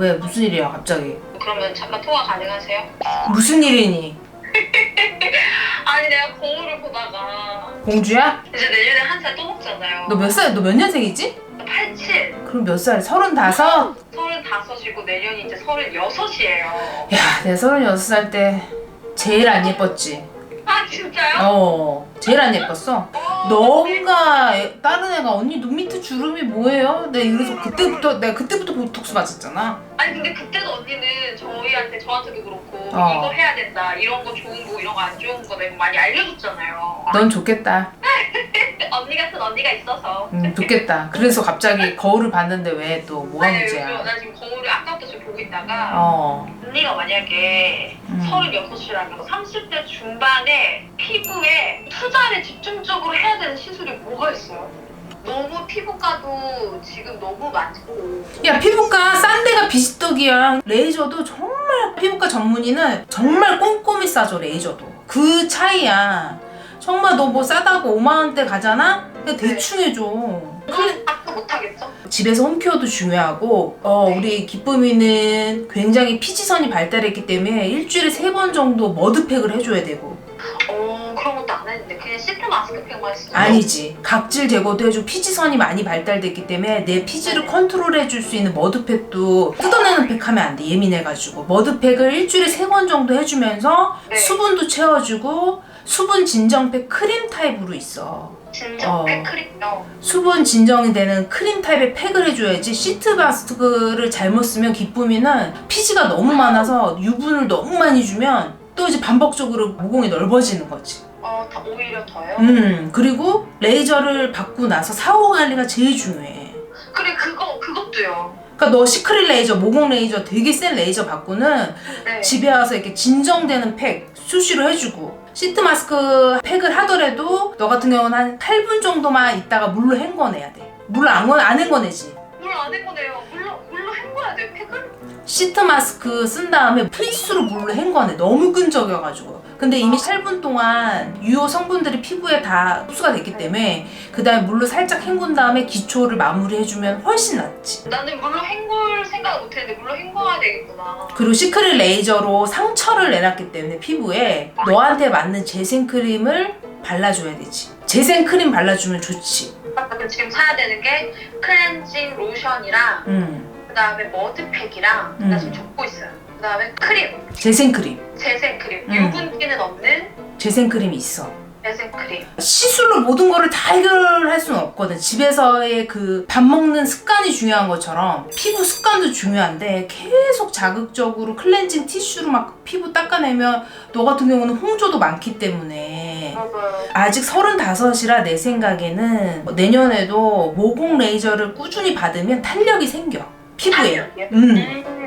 왜 무슨 일이야 갑자기? 그러면 잠깐 통화 가능하세요? 무슨 일이니? 아니 내가 거울을 보다가 공주야? 이제 내년에 한 살 또 먹잖아요. 너 몇 살? 너 몇 년생이지? 87, 그럼 몇 살? 서른다섯? 35이고 내년이 이제 36이에요. 야, 내 서른여섯 살 때 제일 안 예뻤지. 아 진짜요? 어, 제일 안 예뻤어. 어, 너가 애- 다른 애가 언니 눈 밑에 주름이 뭐예요? 내가 그래서 그때부터 내가 그때부터 보톡스 맞았잖아. 아니 근데 그때도 언니는 저희한테 저한테도 그렇고 어. 이거 해야 된다 이런 거 좋은 거 이런 거 안 좋은 거 내가 많이 알려줬잖아요. 넌 좋겠다. 언니 같은 언니가 있어서. 음, 좋겠다. 그래서 갑자기 거울을 봤는데 왜 또 뭐가 아니, 요즘 문제야? 나 지금 거울을 아까부터 지금 보고 있다가 어, 언니가 만약에 음. 36이라면 30대 중반에 피부에 투자를 집중적으로 해야 되는 시술이 뭐가 있어요? 너무 피부과도 지금 너무 많고 야 피부과 싼 데가 비지떡이야. 레이저도 정말 피부과 전문의는 정말 꼼꼼히 싸줘 레이저도. 그 차이야. 정말 너 뭐 싸다고 5만 원대 가잖아? 그냥 대충 해줘. 그건 아까 못하겠죠? 집에서 홈케어도 중요하고 어, 우리 기쁨이는 굉장히 피지선이 발달했기 때문에 일주일에 세 번 정도 머드팩을 해줘야 되고. 어 그런 것도 안 했는데 그냥 시트 마스크팩만 했어요? 아니지. 각질 제거도 해주고 피지선이 많이 발달됐기 때문에 내 피지를 컨트롤 해줄 수 있는 머드팩도 뜯어내는 팩 하면 안 돼. 예민해가지고. 머드팩을 일주일에 세 번 정도 해주면서 네. 수분도 채워주고 수분 진정팩 크림 타입으로 있어 진짜 어. 팩 크림요 수분 진정이 되는 크림 타입의 팩을 해줘야지 시트 마스크를 잘못 쓰면 기쁨이는 피지가 너무 많아서 유분을 너무 많이 주면 또 이제 반복적으로 모공이 넓어지는 거지. 어다 오히려 더요? 음 그리고 레이저를 받고 나서 사후 관리가 제일 중요해. 그래 그거 그것도요 그러니까 너 시크릿 레이저, 모공 레이저 되게 센 레이저 받고는 네 집에 와서 이렇게 진정되는 팩 수시로 해주고 시트 마스크 팩을 하더라도 너 같은 경우는 한 8분 정도만 있다가 물로 헹궈내야 돼. 물로 안, 안 헹궈내지. 물 안 헹궈내요 물로 물로 헹궈야 돼요 팩을? 시트 마스크 쓴 다음에 필수로 물로 헹궈내. 너무 끈적여가지고. 근데 이미 8분 동안 유효 성분들이 피부에 다 흡수가 됐기 때문에 그 다음에 물로 살짝 헹군 다음에 기초를 마무리해주면 훨씬 낫지. 나는 물로 헹굴 생각을 못했는데 물로 헹궈야 되겠구나 그리고 시크릿 레이저로 상처를 내놨기 때문에 피부에 너한테 맞는 재생크림을 발라줘야 되지. 재생크림 발라주면 좋지. 그럼 지금 사야 되는 게 클렌징 로션이랑 음, 그다음에 머드팩이랑 음. 나 지금 적고 있어요. 그다음에 크림, 재생크림. 재생크림, 음. 유분기는 없는 재생크림이 있어. 재생크림. 시술로 모든 거를 다 해결할 수는 없거든. 집에서의 그 밥 먹는 습관이 중요한 것처럼 피부 습관도 중요한데 계속 자극적으로 클렌징 티슈로 막 피부 닦아내면 너 같은 경우는 홍조도 많기 때문에 맞아요. 아직 서른다섯이라 내 생각에는 내년에도 모공 레이저를 꾸준히 받으면 탄력이 생겨. 피부에. 탄력이요? 음. 음.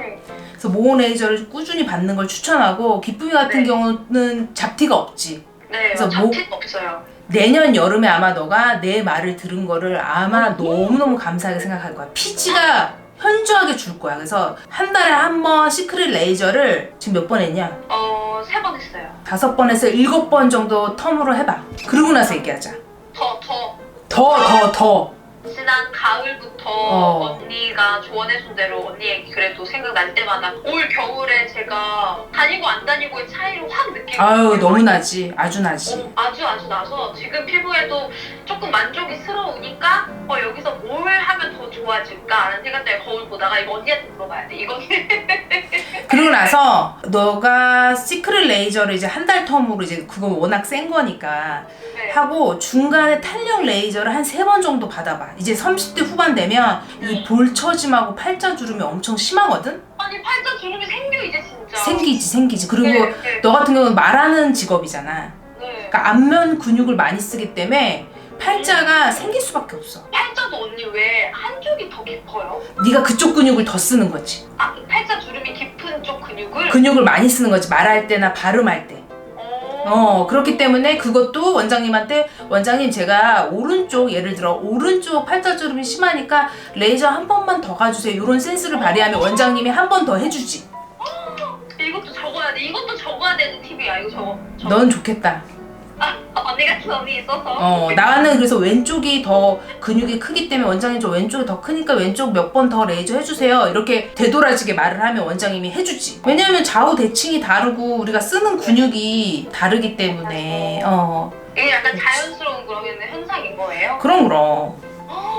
그래서 모공 레이저를 꾸준히 받는 걸 추천하고 기쁨이 같은 네. 경우는 잡티가 없지. 네, 그래서 잡티 없어요. 내년 여름에 아마 너가 내 말을 들은 거를 아마 너무너무 감사하게 생각할 거야. 피지가 현저하게 줄 거야. 그래서 한 달에 한 번 시크릿 레이저를 지금 몇 번 했냐? 어, 세 번 했어요. 다섯 번에서 일곱 번 정도 텀으로 해봐. 그러고 나서 얘기하자. 더, 더. 더, 더, 더. 지난 가을부터 어. 언니가 조언해준 대로 언니 얘기 그래도 생각날 때마다 올 겨울에 제가 다니고 안 다니고의 차이를 확 느끼고 아유. 너무 나지. 아주 나지. 어, 아주 아주 나서 지금 피부에도 조금 만족이 스러우니까 어 여기서 뭘 하면 더 좋아질까라는 생각 때문에 거울 보다가 이거 언니한테 물어봐야 돼 이거는 그러고 나서 너가 시크릿 레이저를 이제 한 달 텀으로 이제 그건 워낙 센 거니까 네. 하고 중간에 탄력 레이저를 한 세 번 정도 받아봐. 이제 30대 후반 되면 이 볼처짐하고 팔자 주름이 엄청 심하거든? 아니 팔자 주름이 생겨 이제 진짜 생기지, 생기지. 그리고 네, 네, 너 같은 경우는 말하는 직업이잖아. 네. 그러니까 안면 근육을 많이 쓰기 때문에 팔자가 생길 수밖에 없어. 팔자도 언니 왜 한쪽이 더 깊어요? 네가 그쪽 근육을 더 쓰는 거지. 아 팔자 주름이 깊은 쪽 근육을 근육을 많이 쓰는 거지. 말할 때나 발음할 때. 어, 그렇기 때문에 그것도 원장님한테 원장님 제가 오른쪽 예를 들어 오른쪽 팔자주름이 심하니까 레이저 한 번만 더 가주세요. 이런 센스를 발휘하면 원장님이 한 번 더 해주지. 이것도 적어야 돼 이것도 적어야 되는 팁이야 이거 적어 적어. 넌 좋겠다. 아, 언니 같은 언니 있어서. 어 나는 그래서 왼쪽이 더 근육이 크기 때문에 원장님 저 왼쪽이 더 크니까 왼쪽 몇 번 더 레이저 해주세요. 이렇게 되돌아지게 말을 하면 원장님이 해주지. 왜냐하면 좌우 대칭이 다르고 우리가 쓰는 근육이 다르기 때문에. 어. 이게 약간 자연스러운 그러면 현상인 거예요? 그럼 그럼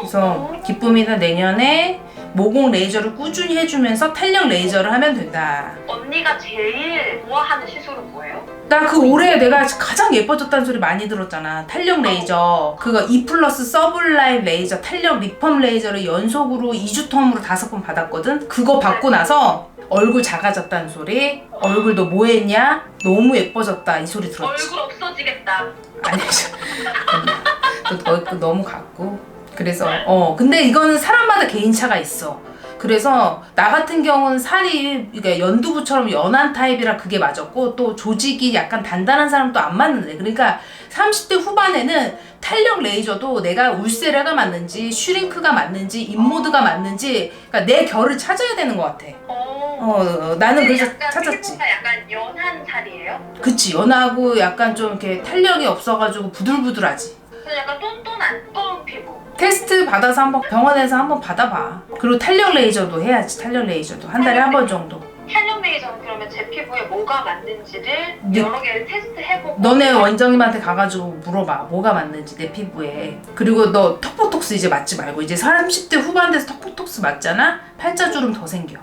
그래서 기쁨이는 내년에 모공 레이저를 꾸준히 해주면서 탄력 레이저를 하면 된다 언니가 제일 좋아하는 시술은 뭐예요? 나 그 올해 내가 가장 예뻐졌다는 소리 많이 들었잖아. 탄력 레이저. 그거 E 플러스 서블라임 레이저, 탄력 리펌 레이저를 연속으로 2주 텀으로 다섯 번 받았거든? 그거 받고 나서 얼굴 작아졌다는 소리, 얼굴 너 뭐 했냐? 너무 예뻐졌다. 이 소리 들었지. 얼굴 없어지겠다. 아니, 저- 또 너- 너무 같고. 그래서, 어, 근데 이거는 사람마다 개인차가 있어. 그래서 나 같은 경우는 살이 그러니까 연두부처럼 연한 타입이라 그게 맞았고 또 조직이 약간 단단한 사람도 안 맞는데 그러니까 30대 후반에는 탄력 레이저도 내가 울세라가 맞는지 슈링크가 맞는지 인모드가 맞는지 그러니까 내 결을 찾아야 되는 것 같아. 어. 어 나는 그래서 찾았지. 약간 연한 살이에요? 그치 연하고 약간 좀 이렇게 탄력이 없어가지고 부들부들하지. 약간 똔똔한 똔 피부. 테스트 받아서 한번 병원에서 한번 받아봐. 그리고 탄력 레이저도 해야지. 탄력 레이저도 한 달에 한 번 정도. 탄력 레이저는 그러면 제 피부에 뭐가 맞는지를 네. 여러 개를 테스트해보고 너네 원장님한테 가가지고 물어봐. 뭐가 맞는지 내 피부에. 그리고 너 턱보톡스 이제 맞지 말고 이제 30대 후반 돼서 턱보톡스 맞잖아? 팔자주름 더 생겨.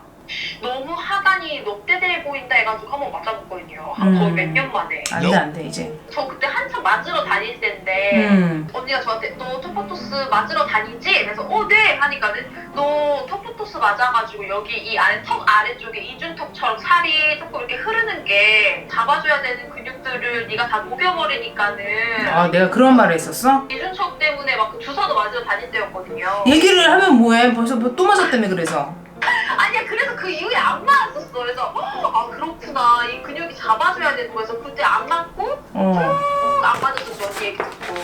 너무 하단이 높대돼 보인다 해가지고 한번 맞아봤거든요. 한 음. 거의 몇년 만에. 안 돼 안 돼 이제. 저 그때 한참 맞으러 다닐 때인데 음. 언니가 저한테 너 토포토스 맞으러 다니지? 그래서 어 네 하니까는 너 토포토스 맞아가지고 여기 이 아래 턱 아래쪽에 이중턱처럼 살이 조금 이렇게 흐르는 게 잡아줘야 되는 근육들을 네가 다 녹여버리니까는 아 내가 그런 말을 했었어? 이중턱 때문에 막그 주사도 맞으러 다닐 때였거든요. 얘기를 하면 뭐해? 벌써 뭐또 맞았다며 그래서. 아니야 그래서 그 이후에 안 맞았었어. 그래서 아 그렇구나 이 근육이 잡아줘야 되는 거여서 그때 안 맞고 어. 안 맞았었어 언니 얘기 듣고.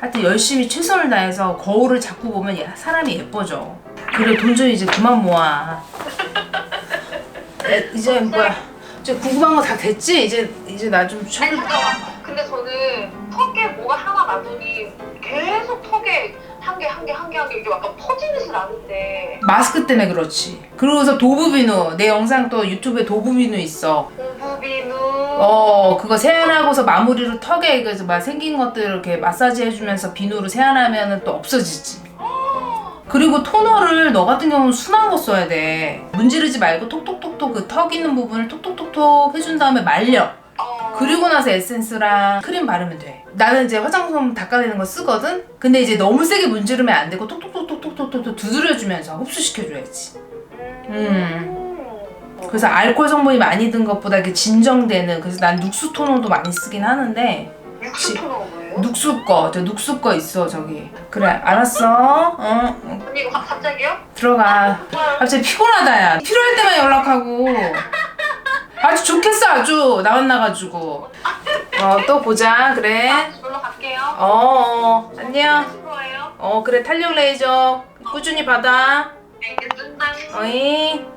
하여튼 열심히 최선을 다해서 거울을 자꾸 보면 야, 사람이 예뻐져. 그래 돈 좀 이제 그만 모아. 에, 이제 뭐야? 이제 궁금한 거 다 됐지? 이제 이제 나 좀 아니 쳐도 잠깐만. 근데 저는 턱에 뭐가 하나 나더니 계속 턱에 한 개 한 개 한 개 한 개 이게 약간 퍼지듯이 나는데 마스크 때문에 그렇지. 그러고서 도브비누 내 영상 또 유튜브에 도브비누 있어. 공부비누 어 그거 세안하고서 마무리로 턱에 그래서 막 생긴 것들 이렇게 마사지 해주면서 비누로 세안하면은 또 없어지지. 그리고 토너를 너 같은 경우는 순한 거 써야 돼. 문지르지 말고 톡톡톡톡 그 턱 있는 부분을 톡톡톡톡 해준 다음에 말려. 어, 그리고 나서 에센스랑 크림 바르면 돼. 나는 이제 화장솜 닦아내는 거 쓰거든? 근데 이제 너무 세게 문지르면 안 되고 톡톡톡톡톡톡톡 두드려주면서 흡수시켜줘야지. 음. 그래서 알코올 성분이 많이 든 것보다 이렇게 진정되는 그래서 난 눅스 토너도 많이 쓰긴 하는데 육수 토너가 뭐예요? 눅스 거, 저 눅스 거 있어 저기. 그래 알았어. 어 언니 이거 가- 갑자기요? 들어가. 갑자기 피곤하다 야. 필요할 때만 연락하고. 아주 좋겠어 아주 나왔나가지고. 어 또 보자 그래. 놀러 갈게요. 어, 어 안녕. 어 그래 탄력 레이저 꾸준히 받아. 알겠습니다. 어이.